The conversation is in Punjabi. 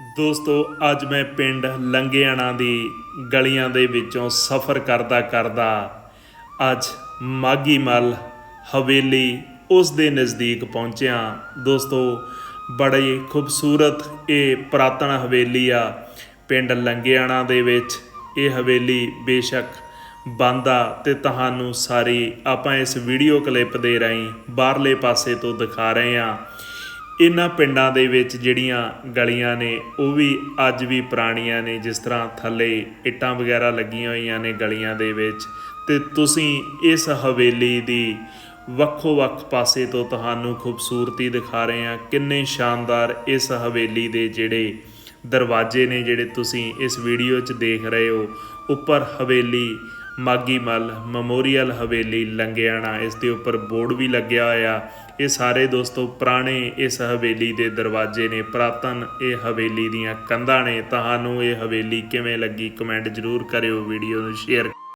ਦੋਸਤੋ, ਅੱਜ ਮੈਂ ਪਿੰਡ ਲੰਗਿਆਣਾ ਦੀ ਗਲੀਆਂ ਦੇ ਵਿੱਚੋਂ ਸਫ਼ਰ ਕਰਦਾ ਕਰਦਾ ਅੱਜ ਮਾਗੀ ਮਲ ਹਵੇਲੀ ਉਸ ਦੇ ਨਜ਼ਦੀਕ ਪਹੁੰਚਿਆ। ਦੋਸਤੋ, ਬੜੀ ਖੂਬਸੂਰਤ ਇਹ ਪ੍ਰਾਤਨ ਹਵੇਲੀ ਆ। ਪਿੰਡ ਲੰਗਿਆਣਾ ਦੇ ਵਿੱਚ ਇਹ ਹਵੇਲੀ ਬੇਸ਼ੱਕ ਬੰਦ ਆ ਤੇ ਤੁਹਾਨੂੰ ਸਾਰੀ ਆਪਾਂ ਇਸ ਵੀਡੀਓ ਕਲਿੱਪ ਦੇ ਰਾਹੀਂ ਬਾਹਰਲੇ ਪਾਸੇ ਤੋਂ ਦਿਖਾ ਰਹੇ ਹਾਂ। ਇਹਨਾਂ ਪਿੰਡਾਂ ਦੇ ਵਿੱਚ ਜਿਹੜੀਆਂ ਗਲੀਆਂ ਨੇ, ਉਹ ਵੀ ਅੱਜ ਵੀ ਪੁਰਾਣੀਆਂ ਨੇ, ਜਿਸ ਤਰ੍ਹਾਂ ਥੱਲੇ ਇੱਟਾਂ ਵਗੈਰਾ ਲੱਗੀਆਂ ਹੋਈਆਂ ਨੇ ਗਲੀਆਂ ਦੇ ਵਿੱਚ। ਤੇ ਤੁਸੀਂ ਇਸ ਹਵੇਲੀ ਦੀ ਵੱਖੋ ਵੱਖ ਪਾਸੇ ਤੋਂ ਤੁਹਾਨੂੰ ਖੂਬਸੂਰਤੀ ਦਿਖਾ ਰਹੇ ਹਾਂ, ਕਿੰਨੇ ਸ਼ਾਨਦਾਰ ਇਸ ਹਵੇਲੀ ਦੇ ਜਿਹੜੇ ਦਰਵਾਜ਼ੇ ਨੇ, ਜਿਹੜੇ ਤੁਸੀਂ ਇਸ ਵੀਡੀਓ 'ਚ ਦੇਖ ਰਹੇ ਹੋ। ਉੱਪਰ ਹਵੇਲੀ ਮਾਗੀ ਮੱਲ, ਮੈਮੋਰੀਅਲ ਹਵੇਲੀ, ਲੰਗਿਆਣਾ, ਇਸ ਦੇ ਉੱਪਰ ਬੋਰਡ ਵੀ ਲੱਗਿਆ ਹੋਇਆ। ਇਹ ਸਾਰੇ ਦੋਸਤੋ ਪੁਰਾਣੇ ਇਸ ਹਵੇਲੀ ਦੇ ਦਰਵਾਜ਼ੇ ਨੇ। ਪ੍ਰਾਤਨ ਇਹ ਹਵੇਲੀ ਦੀਆਂ ਕੰਧਾਂ ਨੇ। ਤੁਹਾਨੂੰ ਇਹ ਹਵੇਲੀ ਕਿਵੇਂ ਲੱਗੀ? ਕਮੈਂਟ ਜ਼ਰੂਰ ਕਰਿਓ, ਵੀਡੀਓ ਨੂੰ ਸ਼ੇਅਰ